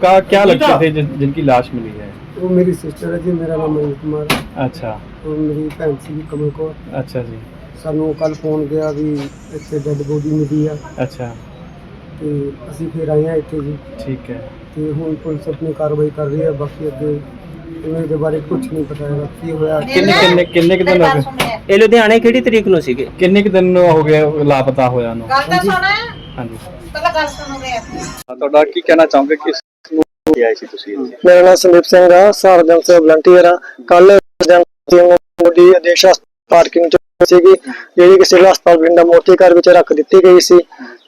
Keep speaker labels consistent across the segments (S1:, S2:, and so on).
S1: आपका क्या लगते थे जिन, जिनकी लाश मिली है
S2: ਉਹ ਮੇਰੀ ਸਿਸਟਰ ਹੈ ਜੀ ਮੇਰਾ ਨਾਮ ਮਨੋਜ ਕੁਮਾਰ ਹੈ।
S1: अच्छा
S2: ਉਹ ਮੇਰੀ ਭੈਣ ਸੀ ਕਮਲ ਕੌਰ
S1: अच्छा जी
S2: ਸਾਨੂੰ ਕੱਲ ਫੋਨ ਗਿਆ ਵੀ ਇੱਥੇ ਡੈੱਡ ਬੋਡੀ ਮਿਲੀ ਆ
S1: अच्छा
S2: ਤੇ ਅਸੀਂ ਫਿਰ ਆਏ ਆ ਇੱਥੇ ਜੀ
S1: ठीक है
S2: ਤੇ ਹੁਣ ਪੁਲਿਸ ਆਪਣੀ ਕਾਰਵਾਈ ਕਰ ਰਹੀ ਹੈ ਬਾਕੀ ਅੱਗੇ ਇਹਨਾਂ ਦੇ ਬਾਰੇ ਕੁਝ ਨਹੀਂ ਪਤਾ ਹੈਗਾ ਕੀ ਹੋਇਆ
S1: ਕਿੰਨੇ ਕਿੰਨੇ ਕਿੰਨੇ ਕੁ ਦਿਨ ਹੋ ਗਏ
S3: ਇਹ ਲੁਧਿਆਣੇ ਕਿਹੜੀ ਤਰੀਕ ਨੂੰ ਸੀਗੇ
S1: ਕਿੰਨੇ ਕੁ ਦਿਨ ਹੋ ਗਏ ਲਾਪਤਾ ਹੋਇਆ ਨੂੰ
S4: ਗੱਲ ਤਾਂ ਸੁਣ
S1: ਹਾਂਜੀ।
S4: ਪਹਿਲਾਂ ਗੱਲ ਸੁਣੋਗੇ।
S1: ਤੁਹਾਡਾ ਕੀ ਕਹਿਣਾ ਚਾਹੋਗੇ? ਕਿਸ ਨੂੰ ਆਏ ਸੀ ਤੁਸੀਂ ਇੱਥੇ?
S2: ਮੇਰਾ ਨਾਮ ਸੰਦੀਪ ਸਿੰਘ ਆ ਸਾਰਜਨ ਸੇ ਵਲੰਟੀਅਰ ਆ। ਕੱਲ ਬੋਡੀ ਆਦੇਸ਼ ਪਾਰਕਿੰਗ ਚ ਸੀਗੀ। ਜਿਹੜੀ ਕਿ ਸਿਵਲ ਹਸਪਤਾਲ ਬਠਿੰਡਾ ਮੋਤੀ ਘਰ ਵਿੱਚ ਰੱਖ ਦਿੱਤੀ ਗਈ ਸੀ।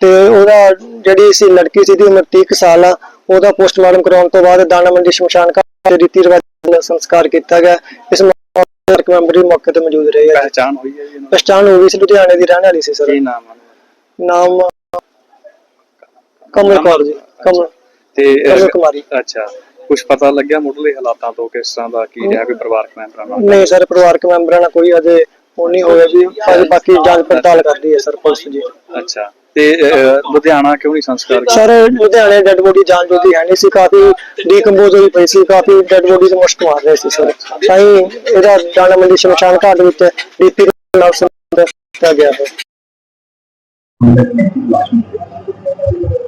S2: ਤੇ ਉਹਦਾ ਜਿਹੜੀ ਸੀ ਲੜਕੀ ਸੀ ਦੀ ਉਮਰ 30 ਕੁ ਸਾਲ ਆ। ਉਹਦਾ ਪੋਸਟਮਾਰਟਮ ਕਰਾਉਣ ਤੋਂ ਬਾਅਦ ਦਾਣਾ ਮੰਡੀ ਸ਼ਮਸ਼ਾਨ ਘਾਟ ਦੇ ਰੀਤੀ ਰਿਵਾਜ ਨਾਲ ਸੰਸਕਾਰ ਕੀਤਾ ਗਿਆ। ਇਸ ਇੱਕ ਮੈਂਬਰ ਵੀ ਮੌਕੇ ਤੇ ਮੌਜੂਦ ਰਹੇ ਆ।
S1: ਪਹਿਚਾਨ ਹੋਈ ਹੈ ਜੀ ਇਹਨਾਂ
S2: ਪਛਾਣ ਹੋ ਗਈ ਸੀ ਲੁਧਿਆਣੇ ਦੀ ਰਹਿਣ ਵਾਲੀ ਸੀ ਸਰ।
S1: ਕੀ ਨਾਮ
S2: ਨਾਮ ਕਮਲ ਕੌਰ ਜੀ ਕਮਲ
S1: ਤੇ
S2: ਕਮਲ ਕੁਮਾਰੀ।
S1: ਅੱਛਾ ਕੁਝ ਪਤਾ ਲੱਗਿਆ ਮੁੱਢਲੇ ਹਾਲਾਤਾਂ ਤੋਂ ਕਿਸ ਤਰ੍ਹਾਂ ਦਾ ਕੀ ਰਿਹਾ ਕੋਈ ਪਰਿਵਾਰਕ ਮੈਂਬਰਾਂ ਨਾਲ?
S2: ਨਹੀਂ ਸਰ ਪਰਿਵਾਰਕ ਮੈਂਬਰਾਂ ਨਾਲ ਕੋਈ ਅਜੇ ਉਹ ਨਹੀਂ ਹੋਇਆ ਜੀ ਅਜੇ ਬਾਕੀ ਜਾਂਚ ਪੜਤਾਲ ਕਰ ਰਹੀ ਹੈ ਸਰ ਪੁਲਿਸ ਜੀ।
S1: ਅੱਛਾ ਤੇ ਲੁਧਿਆਣਾ ਕਿਉਂ ਨਹੀਂ ਸੰਸਕਾਰ?
S2: ਸਰ ਲੁਧਿਆਣੇ ਡੈਡ ਬੋਡੀ ਜਾਂਚ ਉਹਦੀ ਹੈ ਨਹੀਂ ਸੀ ਕਾਫੀ ਡੀਕੰਪੋਜ਼ ਹੋਈ ਪਈ ਸੀ ਕਾਫੀ ਡੈਡ ਬੋਡੀ ਦੇ ਮੁਸ਼ਕ ਮਾਰ ਰਹੇ ਸੀ ਸਰ। ਸਾਈ ਇਹਦਾ ਦਾਣਾ ਮੰਡੀ ਸ਼ਮਸ਼ਾਨ ਘਾਟ ਵਿੱਚ ਡੀਪੀ ਨਾਲ ਸੰਬੰਧ ਕੀਤਾ ਗਿਆ ਹੈ।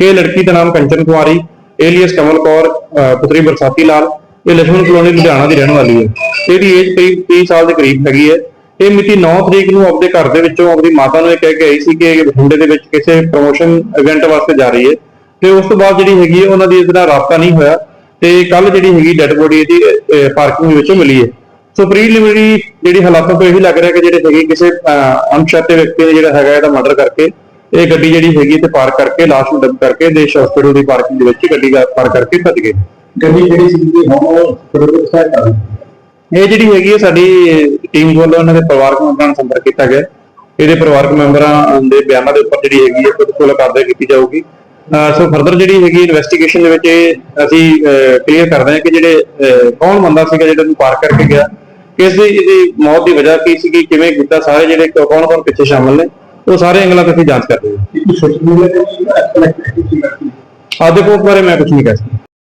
S5: ਇਹ ਲੜਕੀ ਦਾ ਨਾਮ ਕੰਚਨ ਕੁਮਾਰੀ ਏਲੀਅਸ ਕਮਲ ਕੌਰ ਪੁੱਤਰੀ ਬਰਸਾਤੀ ਲਾਲ ਇਹ ਲక్ష్ਮਣ ਕਲੋਨੀ ਲੁਧਿਆਣਾ ਦੀ ਰਹਿਣ ਵਾਲੀ ਹੈ। ਇਹਦੀ ਏਜ ਕਰੀਬ 30 ਸਾਲ ਦੇ ਕਰੀਬ ਹੈਗੀ ਹੈ। ਇਹ ਮਿਤੀ 9 ਤਰੀਕ ਨੂੰ ਆਪਣੇ ਘਰ ਦੇ ਵਿੱਚੋਂ ਆਪਣੀ ਮਾਤਾ ਨੂੰ ਇਹ ਕਹਿ ਕੇ ਆਈ ਸੀ ਕਿ ਇਹ ਬਠਿੰਡੇ ਦੇ ਵਿੱਚ ਕਿਸੇ ਪ੍ਰੋਮੋਸ਼ਨ ਇਵੈਂਟ ਵਾਸਤੇ ਜਾ ਰਹੀ ਹੈ। ਤੇ ਉਸ ਤੋਂ ਬਾਅਦ ਜਿਹੜੀ ਹੈਗੀ ਹੈ ਉਹਨਾਂ ਦੀ ਇਸ ਨਾਲ ਰਾਬਤਾ ਨਹੀਂ ਹੋਇਆ। ਤੇ ਕੱਲ ਜਿਹੜੀ ਹੈਗੀ ਡੈੱਡ ਬੋਡੀ ਇਹਦੀ ਪਾਰਕਿੰਗ ਵਿੱਚੋਂ ਮਿਲੀ ਹੈ। ਸੋ ਪ੍ਰੀਲਿਮਿਨਰੀ ਜਿਹੜੀ ਹਾਲਾਤਾਂ ਤੋਂ ਇਹ ਲੱਗ ਰਿਹਾ ਕਿ ਜਿਹੜੇ ਹੈਗੇ ਕਿਸੇ ਅਹ, ਵਿਅਕਤੀ ਨੇ ਜਿਹੜਾ ਹੈਗਾ ਇਹਦਾ ਮਰਡਰ ਕਰਕੇ ਇਹ ਗੱਡੀ ਜਿਹੜੀ ਹੈਗੀ ਤੇ ਪਾਰਕ ਕਰਕੇ ਲਾਸ਼ ਨੂੰ ਡੰਪ ਕਰਕੇ ਦੇਸ਼ ਹਸਪੀਟਲ ਦੀ ਪਾਰਕਿੰਗ ਦੇ ਵਿੱਚ ਗੱਡੀ ਪਾਰਕ ਕਰਕੇ ਭੱਜ ਗਏ। ਗੱਡੀ ਜਿਹੜੀ ਸੀ ਉਹ ਇਹ ਜਿਹੜੀ ਹੈਗੀ ਹੈ ਸਾਡੀ ਟੀਮ ਵੱਲੋਂ ਇਹਨਾਂ ਦੇ ਪਰਿਵਾਰਕ ਮੈਂਬਰਾਂ ਨਾਲ ਸੰਪਰਕ ਕੀਤਾ ਗਿਆ। ਇਹਦੇ ਪਰਿਵਾਰਕ ਮੈਂਬਰਾਂ ਦੇ ਬਿਆਨਾਂ ਦੇ ਉੱਪਰ ਜਿਹੜੀ ਹੈਗੀ ਹੈ ਪ੍ਰੋਟੋਕੋਲ ਕਾਰਵਾਈ ਕੀਤੀ ਜਾਊਗੀ। ਸੋ ਫਰਦਰ ਜਿਹੜੀ ਹੈਗੀ ਇਨਵੈਸਟੀਗੇਸ਼ਨ ਦੇ ਵਿੱਚ ਅਸੀਂ ਕਲੀਅਰ ਕਰਦੇ ਹਾਂ ਕਿ ਜਿਹੜੇ ਕੌਣ ਬੰਦਾ ਸੀਗਾ ਜਿਹੜਾ ਨੂੰ ਪਾਰ ਕਰਕੇ ਗਿਆ ਕਿਸ ਦੀ ਇਹਦੀ ਮੌਤ ਦੀ ਵਜ੍ਹਾ ਕੀ ਸੀਗੀ ਕਿਵੇਂ ਕੀਤਾ ਸਾਰੇ ਜਿਹੜੇ ਕੌਣ ਕੌਣ ਪਿੱਛੇ ਸ਼ਾਮਲ ਨੇ ਉਹ ਸਾਰੇ ਅੰਗਲਾਂ ਤੇ ਅਸੀਂ ਜਾਂਚ ਕਰ ਰਹੇ ਹਾਂ ਆ ਦੇਖੋ ਉਸ ਬਾਰੇ ਮੈਂ ਕੁਝ ਨਹੀਂ ਕਹਿ ਸਕਦਾ।